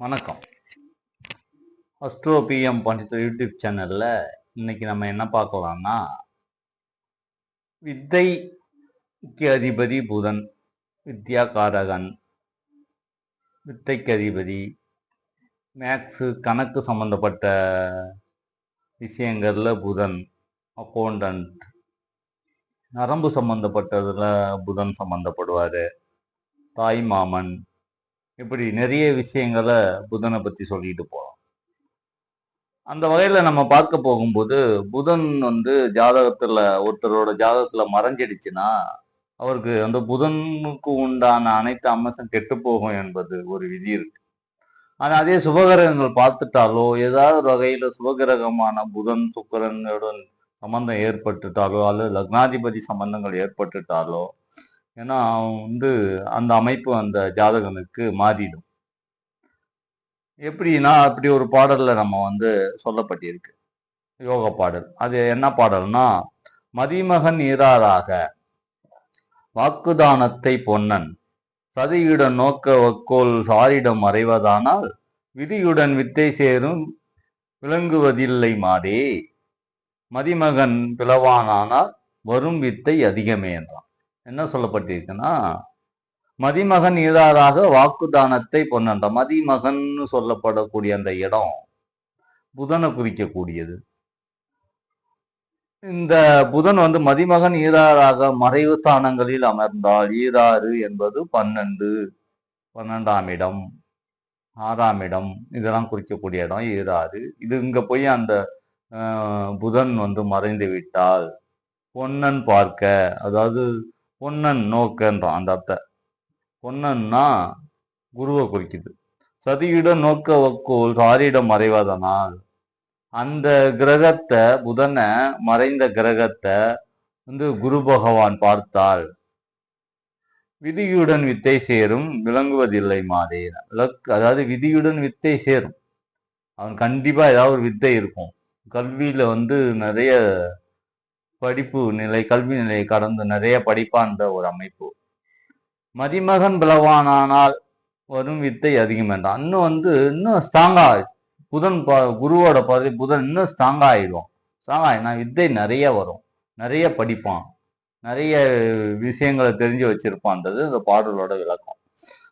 வணக்கம். Astro PM பண்டித YouTube சேனலில் இன்னைக்கு நம்ம என்ன பார்க்கலாம்னா வித்தைக்கு அதிபதி புதன் வித்யா காரகன் வித்தைக்கு அதிபதி மேக்ஸு கணக்கு சம்மந்தப்பட்ட விஷயங்களில் புதன் அக்கௌண்டன்ட் நரம்பு சம்மந்தப்பட்டதில் புதன் சம்மந்தப்படுவார் தாய் மாமன் இப்படி நிறைய விஷயங்களை புதனை பற்றி சொல்லிட்டு போகிறோம் அந்த வகையில் நம்ம பார்க்க போகும்போது புதன் வந்து ஜாதகத்தில் ஒருத்தரோட ஜாதகத்தில் மறைஞ்சிடுச்சுன்னா அவருக்கு அந்த புதனுக்கு உண்டான அனைத்து அம்சம் கெட்டு போகும் என்பது ஒரு விதி இருக்கு. ஆனால் அதே சுபகிரகங்கள் பார்த்துட்டாலோ ஏதாவது வகையில் சுபகிரகமான புதன் சுக்கரனுடன் சம்பந்தம் ஏற்பட்டுட்டாலோ அல்லது லக்னாதிபதி சம்பந்தங்கள் ஏற்பட்டுட்டாலோ ஏன்னா அவன் வந்து அந்த அமைப்பு அந்த ஜாதகனுக்கு மாறிடும். எப்படின்னா அப்படி ஒரு பாடலில் நம்ம வந்து சொல்லப்பட்டிருக்கு. யோக பாடல். அது என்ன பாடல்னா மதிமகன் ஈராராக வாக்குதானத்தை பொன்னன் சதியுடன் நோக்க வக்கோல் சாரிடம் மறைவதானால் விதியுடன் வித்தை சேரும் விளங்குவதில்லை மாதே மதிமகன் பிளவானானால் வரும் வித்தை அதிகமே என்றான். என்ன சொல்லப்பட்டிருக்குன்னா மதிமகன் ஈராறாக வாக்குதானத்தை பொன்னன்ற மதிமகன் சொல்லப்படக்கூடிய அந்த இடம் புதனை குறிக்கக்கூடியது. இந்த புதன் வந்து மதிமகன் ஈராறாக மறைவு ஸ்தானங்களில் அமர்ந்தால் ஈராறு என்பது பன்னெண்டு பன்னெண்டாம் இடம் ஆறாம் இடம் இதெல்லாம் குறிக்கக்கூடிய இடம் ஈராறு இது இங்க போய் அந்த புதன் வந்து மறைந்து விட்டால் பொன்னன் பார்க்க அதாவது பொன்னன் நோக்கன்றான் அந்த அத்தை. பொன்னன்னா குருவை குறிக்குது. சதியிடம் நோக்க வக்கோல் சாரியிடம் மறைவதனால் அந்த கிரகத்தை புதனை மறைந்த கிரகத்தை வந்து குரு பகவான் பார்த்தால் விதியுடன் வித்தை சேரும் விளங்குவதில்லை மாதே லக் அதாவது விதியுடன் வித்தை சேரும். அவன் கண்டிப்பாக ஏதாவது ஒரு வித்தை இருக்கும். கல்வியில் வந்து நிறைய படிப்பு நிலை கல்வி நிலையை கடந்து நிறைய படிப்பான்ற ஒரு அமைப்பு. மதிமகன் பலவானானால் வரும் வித்தை அதிகம் என்றான். இன்னும் வந்து இன்னும் ஸ்ட்ராங்கா புதன் ப- குருவோட பதவி புதன் இன்னும் ஸ்ட்ராங்கா ஆயிடும் ஸ்ட்ராங் வித்தை நிறைய வரும். நிறைய படிப்பான். நிறைய விஷயங்களை தெரிஞ்சு வச்சிருப்பான்றது இந்த பாடலோட விளக்கம்.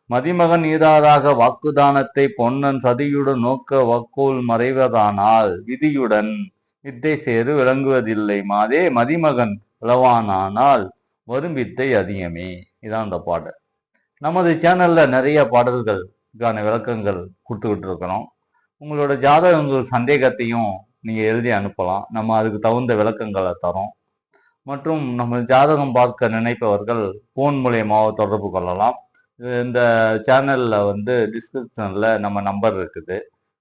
மதிமகன் ஈராதாக வாக்குதானத்தை பொன்னன் சதியுடன் நோக்க வக்கோல் மறைவதானால் விதியுடன் வித்தை சேரு விளங்குவதில்லை. மாதே மதிமகன் இளவானானால் வரும் வித்தை அதிகமே. இதான் அந்த பாடல். நமது சேனல்ல நிறைய பாடல்களுக்கான விளக்கங்கள் கொடுத்துக்கிட்டு இருக்கிறோம் உங்களோட ஜாதகங்கள் சந்தேகத்தையும் நீங்க எழுதி அனுப்பலாம். நம்ம அதுக்கு தகுந்த விளக்கங்களை தரோம். மற்றும் நம்ம ஜாதகம் பார்க்க நினைப்பவர்கள் ஃபோன் மூலியமாக தொடர்பு கொள்ளலாம். இந்த சேனல்ல வந்து டிஸ்கிரிப்ஷன்ல நம்ம நம்பர் இருக்குது.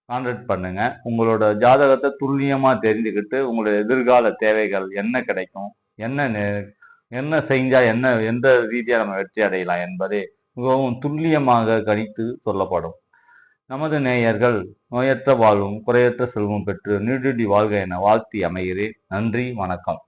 கான்டாக்ட் பண்ணுங்க. உங்களோட ஜாதகத்தை துல்லியமா தெரிஞ்சுக்கிட்டு உங்களோட எதிர்கால தேவைகள் என்ன கிடைக்கும் என்ன என்ன செஞ்சா என்ன எந்த ரீதியாக நம்ம வெற்றி அடையலாம் என்பதை மிகவும் துல்லியமாக கணித்து சொல்லப்படும். நமது நேயர்கள் நோயற்ற வாழ்வும் குறையற்ற செல்வம் பெற்று நீடுடி வாழ்க என வாழ்த்தி அமைகிறேன். நன்றி வணக்கம்.